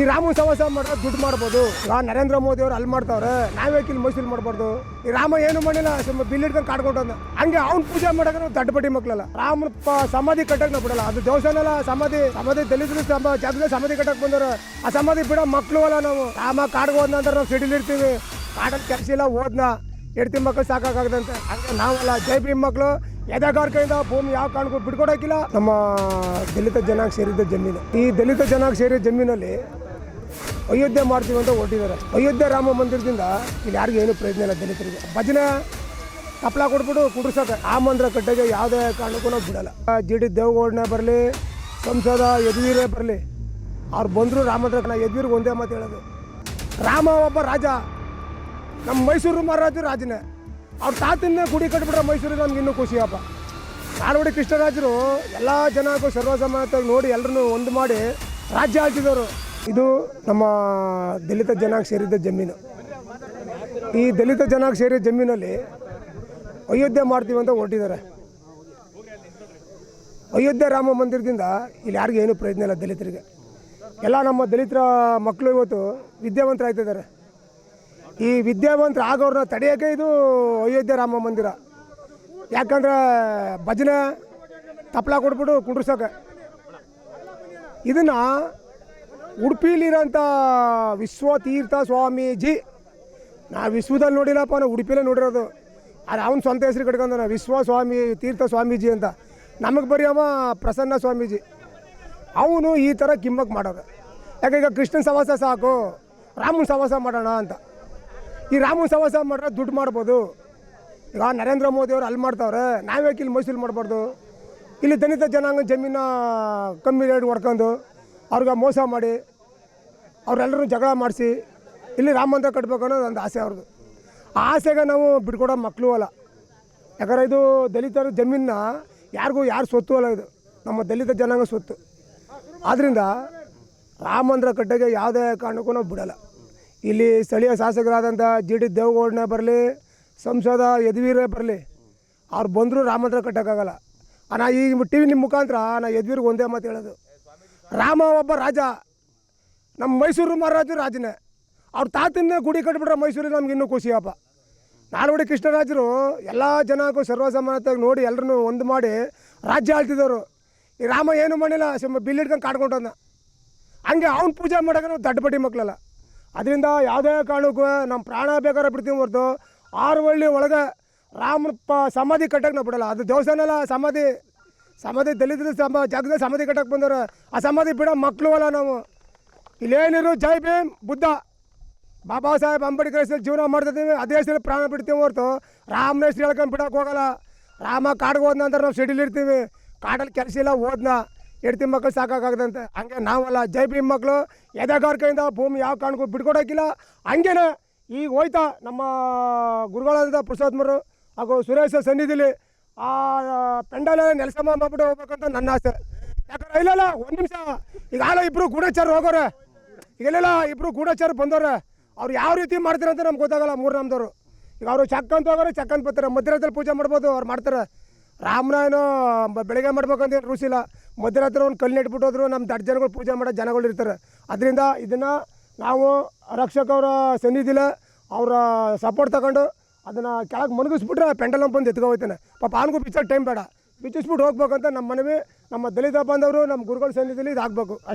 ಈ ರಾಮ ಸವಾಸ ಮಾಡಿದ್ರೆ ದುಡ್ಡು ಮಾಡ್ಬೋದು. ಆ ನರೇಂದ್ರ ಮೋದಿ ಅವರು ಅಲ್ಲಿ ಮಾಡ್ತಾವ್ರೆ, ನಾವೇ ಇಲ್ಲಿ ಮೈಸೂರು ಮಾಡ್ಬಾರ್ದು. ಈ ರಾಮ ಏನು ಮಾಡಿಲ್ಲ ಸುಮ್ಮ ಬಿಲ್ ಹಿಡ್ಕೊಂಡು ಕಾಡ್ಕೊಂಡು ಹಂಗೆ ಅವ್ನ ಪೂಜೆ ಮಾಡಕ್ಕೆ ನಾವು ದಡ್ಡಪಟ್ಟಿ ಮಕ್ಕಳಲ್ಲ ರಾಮನ ಸಮಾಧಿ ಕಟ್ಟಕ್ಕೆ ನಾವು ಬಿಡಲ್ಲ. ಅದು ದೇವಸ್ಥಾನ ಸಮಾಧಿ ಸಮಾಧಿ ದಲಿತರು ಜಾಗದಲ್ಲಿ ಸಮಾಧಿ ಕಟ್ಟಕ್ಕೆ ಬಂದವರು. ಆ ಸಮಾಧಿ ಬಿಡೋ ಮಕ್ಕಳು ಅಲ್ಲ ನಾವು. ರಾಮ ಕಾಡ್ಗೆ ಹೋದ್ನ ನಂತರ ನಾವು ಸಿಡಿಲಿ ಇರ್ತೀವಿ. ಕಾಡಲ್ಲಿ ಕೆಲಸ ಓದ್ನ ಹೆಡ್ತಿ ಮಕ್ಕಳು ಸಾಕಾಗದಂತೆ ಹಂಗೆ ನಾವಲ್ಲ, ಜೈ ಭೀಮ್ ಮಕ್ಕಳು ಕೈಯಿಂದ ಭೂಮಿ ಯಾವ ಕಾರಣಕ್ಕೂ ಬಿಡ್ಕೊಡಕ್ಕಿಲ್ಲ. ನಮ್ಮ ದಲಿತ ಜನಾಂಗ ಸೇರಿದ್ದ ಜಮೀನು. ಈ ದಲಿತ ಜನಾಂಗ ಸೇರಿದ ಜಮೀನಲ್ಲಿ ಅಯೋಧ್ಯೆ ಮಾಡ್ತೀವಿ ಅಂತ ಹೊರಟಿದ್ದಾರೆ. ಅಯೋಧ್ಯೆ ರಾಮ ಮಂದಿರದಿಂದ ಇಲ್ಲಿ ಯಾರಿಗೂ ಏನು ಪ್ರಯೋಜನ ಇಲ್ಲ ದಲಿತರಿಗೆ. ಭಜನೆ ತಪ್ಪಲ ಕೊಟ್ಬಿಟ್ಟು ಕುಡಿಸೋಕೆ ಆ ಮಂದಿರ ಕಟ್ಟೆಗೆ ಯಾವುದೇ ಕಾರಣಕ್ಕೂ ನಾವು ಬಿಡಲ್ಲ. ಜಿ ಡಿ ದೇವೇಗೌಡನೇ ಬರಲಿ, ಸಂಸದ ಯದುವೀರೇ ಬರಲಿ, ಅವ್ರು ಬಂದರು ರಾಮಂದ್ರ ನಾ ಯದುವೀರ್ಗೆ ಒಂದೇ ಮಾತು ಹೇಳೋದು, ರಾಮ ಒಬ್ಬ ರಾಜ. ನಮ್ಮ ಮೈಸೂರು ಮಹಾರಾಜರು ರಾಜನೇ. ಅವ್ರ ತಾತನ್ನೇ ಗುಡಿ ಕಟ್ಬಿಟ್ರೆ ಮೈಸೂರಿಗೆ ನಮ್ಗೆ ಇನ್ನೂ ಖುಷಿಯಪ್ಪ ನಾಲ್ವಡಿ ಕೃಷ್ಣರಾಜರು ಎಲ್ಲ ಜನಕ್ಕೂ ಸರ್ವಸಮ್ಮತವಾಗಿ ನೋಡಿ ಎಲ್ಲರನ್ನೂ ಒಂದು ಮಾಡಿ ರಾಜ್ಯ ಆಳ್ತಿದ್ದವರು. ಇದು ನಮ್ಮ ದಲಿತ ಜನಾಂಗ ಸೇರಿದ್ದ ಜಮೀನು. ಈ ದಲಿತ ಜನಾಂಗ ಸೇರಿದ ಜಮೀನಲ್ಲಿ ಅಯೋಧ್ಯೆ ಮಾಡ್ತೀವಿ ಅಂತ ಹೊರಟಿದ್ದಾರೆ. ಅಯೋಧ್ಯೆ ರಾಮ ಮಂದಿರದಿಂದ ಇಲ್ಲಿ ಯಾರಿಗೂ ಏನೂ ಪ್ರಯೋಜನ ಇಲ್ಲ ದಲಿತರಿಗೆ. ಎಲ್ಲ ನಮ್ಮ ದಲಿತರ ಮಕ್ಕಳು ಇವತ್ತು ವಿದ್ಯಾವಂತರಾಗ್ತಿದ್ದಾರೆ. ಈ ವಿದ್ಯಾವಂತರ ಆಗೋರನ್ನ ತಡೆಯೋಕೆ ಇದು ಅಯೋಧ್ಯೆ ರಾಮ ಮಂದಿರ. ಯಾಕಂದ್ರೆ ಭಜನೆ ತಪ್ಪಲ ಕೊಟ್ಬಿಟ್ಟು ಕುಂಡ್ರಸೋಕೆ. ಇದನ್ನು ಉಡುಪಿಲಿರೋಂಥ ವಿಶ್ವತೀರ್ಥ ಸ್ವಾಮೀಜಿ ನಾ ವಿಶ್ವದಲ್ಲಿ ನೋಡಿಲ್ಲಪ್ಪ, ನಾವು ಉಡುಪಿಲೇ ನೋಡಿರೋದು. ಅದು ಅವ್ನ ಸ್ವಂತ ಹೆಸರು ಕಟ್ಕೊಂಡಾನ ವಿಶ್ವ ಸ್ವಾಮಿ, ತೀರ್ಥ ಸ್ವಾಮೀಜಿ ಅಂತ. ನಮಗೆ ಬರೀ ಪ್ರಸನ್ನ ಸ್ವಾಮೀಜಿ. ಅವನು ಈ ಥರ ಕಿಮ್ಮಕ್ಕೆ ಮಾಡೋದು. ಯಾಕೆ ಈಗ ಕೃಷ್ಣನ ಸವಾಸ ಸಾಕು, ರಾಮನ ಸವಾಸ ಮಾಡೋಣ ಅಂತ. ಈ ರಾಮನ ಸವಾಸ ಮಾಡಿದ್ರೆ ದುಡ್ಡು ಮಾಡ್ಬೋದು. ಈಗ ನರೇಂದ್ರ ಮೋದಿ ಅವರು ಅಲ್ಲಿ ಮಾಡ್ತಾವ್ರೆ, ನಾವೇ ಇಲ್ಲಿ ಮೈಸೂರು ಮಾಡಬಾರ್ದು? ಇಲ್ಲಿ ದಲಿತ ಜನಾಂಗ ಜಮೀನ ಕಮ್ಮಿ ರೇಟ್ ಹೊಡ್ಕೊಂಡು ಅವ್ರಿಗೆ ಮೋಸ ಮಾಡಿ ಅವರೆಲ್ಲರೂ ಜಗಳ ಮಾಡಿಸಿ ಇಲ್ಲಿ ರಾಮ ಮಂದಿರ ಕಟ್ಟಬೇಕು ಅನ್ನೋದು ಒಂದು ಆಸೆ ಅವ್ರದ್ದು ಆಸೆಗೆ ನಾವು ಬಿಟ್ಕೊಡೋ ಮಕ್ಕಳು ಅಲ್ಲ. ಯಾಕಂದ್ರೆ ಇದು ದಲಿತರ ಜಮೀನ ಯಾರಿಗೂ ಯಾರು ಸ್ವತ್ತು ಅಲ್ಲ ಇದು. ನಮ್ಮ ದಲಿತ ಜನಾಂಗ ಸ್ವತ್ತು ಆದ್ದರಿಂದ ರಾಮ ಮಂದಿರ ಕಟ್ಟೋಕ್ಕೆ ಯಾವುದೇ ಕಾರಣಕ್ಕೂ ನಾವು ಬಿಡಲ್ಲ. ಇಲ್ಲಿ ಸ್ಥಳೀಯ ಶಾಸಕರಾದಂಥ ಜಿ ಡಿ ದೇವೇಗೌಡನೇ ಬರಲಿ, ಸಂಸದ ಯದುವೀರೇ ಬರಲಿ, ಅವ್ರು ಬಂದರೂ ರಾಮ ಮಂದಿರ ಕಟ್ಟೋಕ್ಕಾಗಲ್ಲ. ನಾ ಈ ಟಿ ವಿ ನಿಮ್ಮ ಮುಖಾಂತರ ನಾ ಯದ್ವೀರ್ಗೆ ಒಂದೇ ಮಾತು ಹೇಳೋದು. ರಾಮ ಒಬ್ಬ ರಾಜ. ನಮ್ಮ ಮೈಸೂರು ಮಹಾರಾಜರು ರಾಜನೇ. ಅವ್ರ ತಾತನ್ನೇ ಗುಡಿ ಕಟ್ಬಿಟ್ರೆ ಮೈಸೂರಿಗೆ ನಮ್ಗೆ ಇನ್ನೂ ಖುಷಿಯಪ್ಪ ನಾಲ್ವಡಿ ಕೃಷ್ಣರಾಜರು ಎಲ್ಲ ಜನಕ್ಕೂ ಸರ್ವಸಮಾನತೆಯಾಗಿ ನೋಡಿ ಎಲ್ಲರನ್ನೂ ಒಂದು ಮಾಡಿ ರಾಜ್ಯ ಆಳ್ತಿದ್ದವರು. ಈ ರಾಮ ಏನು ಮಾಡಿಲ್ಲ ಸುಮ್ಮ ಬಿಲ್ ಹಿಡ್ಕೊಂಡು ಕಾಡ್ಕೊಂಡನ ಹಂಗೆ ಅವ್ನು ಪೂಜೆ ಮಾಡೋಕೆ ನಾವು ದಡ್ಡಪಟ್ಟಿ ಮಕ್ಕಳಲ್ಲ ಅದರಿಂದ ಯಾವುದೇ ಕಾರಣಕ್ಕೂ ನಮ್ಮ ಪ್ರಾಣ ಬೇಕಾದ್ರೆ ಬಿಡ್ತೀವಿ ಹೊರತು ಆರು ಹಳ್ಳಿ ಒಳಗೆ ರಾಮನ ಸಮಾಧಿ ಕಟ್ಟಕ್ಕೆ ನಾವು ಬಿಡಲ್ಲ. ಅದು ದೇವಸ್ಥಾನ ಸಮಾಧಿ. ಸಮಾಧಿ ದಲಿತರ ಸಮ ಜಾಗದಲ್ಲಿ ಸಮಾಧಿ ಕಟ್ಟಕ್ಕೆ ಬಂದವರು. ಆ ಸಮಾಧಿ ಬಿಡೋ ಮಕ್ಕಳು ಅಲ್ಲ ನಾವು. ಇಲ್ಲೇನಿರು ಜೈ ಭೀಮ್, ಬುದ್ಧ. ಬಾಬಾ ಸಾಹೇಬ್ ಅಂಬೇಡ್ಕರ್ ಹೆಸರು ಜೀವನ ಮಾಡ್ತಿದ್ದೀವಿ, ಅದೇ ಹೆಸರು ಪ್ರಾಣ ಬಿಡ್ತೀವಿ ಹೊರತು. ರಾಮನ ಹೆಸರು ಹೇಳ್ಕೊಂಡು ಬಿಡಕ್ಕೆ ಹೋಗಲ್ಲ. ರಾಮ ಕಾಡ್ಗೆ ಹೋದ್ನ ಅಂದ್ರೆ ನಾವು ಸಿಡಿಲಿ ಇರ್ತೀವಿ. ಕಾಡಲ್ಲಿ ಕೆಲಸ ಇಲ್ಲ ಓದ್ನ ಹೆಡ್ತಿ ಮಕ್ಕಳು ಸಾಕಾಗದಂತೆ ಹಂಗೆ ನಾವಲ್ಲ, ಜೈ ಭೀಮ್ ಮಕ್ಕಳು ಎದೆಗಾರಿಕೆಯಿಂದ ಭೂಮಿ ಯಾವ ಕಾರಣಕ್ಕೂ ಬಿಡ್ಕೊಡೋಕ್ಕಿಲ್ಲ ಹಂಗೇನೆ ಈಗ ಹೋಯ್ತಾ ನಮ್ಮ ಗುರುಗಳಾದ ಪುರುಷೋತ್ತಮರು ಹಾಗೂ ಸುರೇಶ ಸನ್ನಿಧಿಲಿ ಆ ಪೆಂಡಲ ನೆಲಸಮ ಮಾಡ್ಬಿಟ್ಟು ಹೋಗ್ಬೇಕಂತ ನನ್ನ ಆಸೆ. ಯಾಕಂದ್ರೆ ಇಲ್ಲಲ್ಲ, ಒಂದು ನಿಮಿಷ. ಈಗ ಆಲ ಇಬ್ಬರು ಗೂಢಚಾರ ಈಗ ಇಲ್ಲಲ್ಲ ಇಬ್ಬರು ಗೂಢಚಾರ ಬಂದವ್ರೆ. ಅವ್ರು ಯಾವ ರೀತಿ ಮಾಡ್ತಾರೆ ಅಂತ ನಮ್ಗೆ ಗೊತ್ತಾಗಲ್ಲ ಮೂರು ನಮ್ದವ್ರು. ಈಗ ಅವರು ಚಕ್ ಅಂತ ಹೋಗೋರು ಚಕ್ ಅಂತ ಬರ್ತಾರೆ. ಮಧ್ಯರಾತ್ರಿ ಪೂಜೆ ಮಾಡ್ಬೋದು, ಅವ್ರು ಮಾಡ್ತಾರೆ. ರಾಮನ ಏನೋ ಬ- ಬೆಳಗ್ಗೆ ಮಾಡ್ಬೇಕಂತ ರೂಲ್ಸ್ ಇಲ್ಲ ಮಧ್ಯರಾತ್ರಿ ಒಂದು ಕಲ್ಲು ಇಟ್ಬಿಟ್ಟೋದ್ರು ನಮ್ಮ ದಡ್ಡ ಜನಗಳು ಪೂಜೆ ಮಾಡೋ ಜನಗಳು ಇರ್ತಾರೆ. ಅದರಿಂದ ಇದನ್ನು ನಾವು ರಕ್ಷಕವರ ಸನ್ನಿಧಿಲ ಅವರ ಸಪೋರ್ಟ್ ತಗೊಂಡು ಅದನ್ನು ಕೆಳಗೆ ಮನಗಿಸ್ಬಿಟ್ರೆ ಪೆಂಡಲ್ ಬಂದು ಎತ್ಕೊ ಪಾಪ ಅವನಿಗೂ ಬಿಚ್ಚೋ ಟೈಮ್ ಬೇಡ. ಬಿಚ್ಚಿಸ್ಬಿಟ್ಟು ಹೋಗ್ಬೇಕಂತ ನಮ್ಮ ಮನವಿ, ನಮ್ಮ ದಲಿತ ಬಾಂಧವರು ನಮ್ಮ ಗುರುಗಳ ಸನ್ನಿಧಿಯಲ್ಲಿ ಇದಾಗಬೇಕು. ಅಷ್ಟೇ.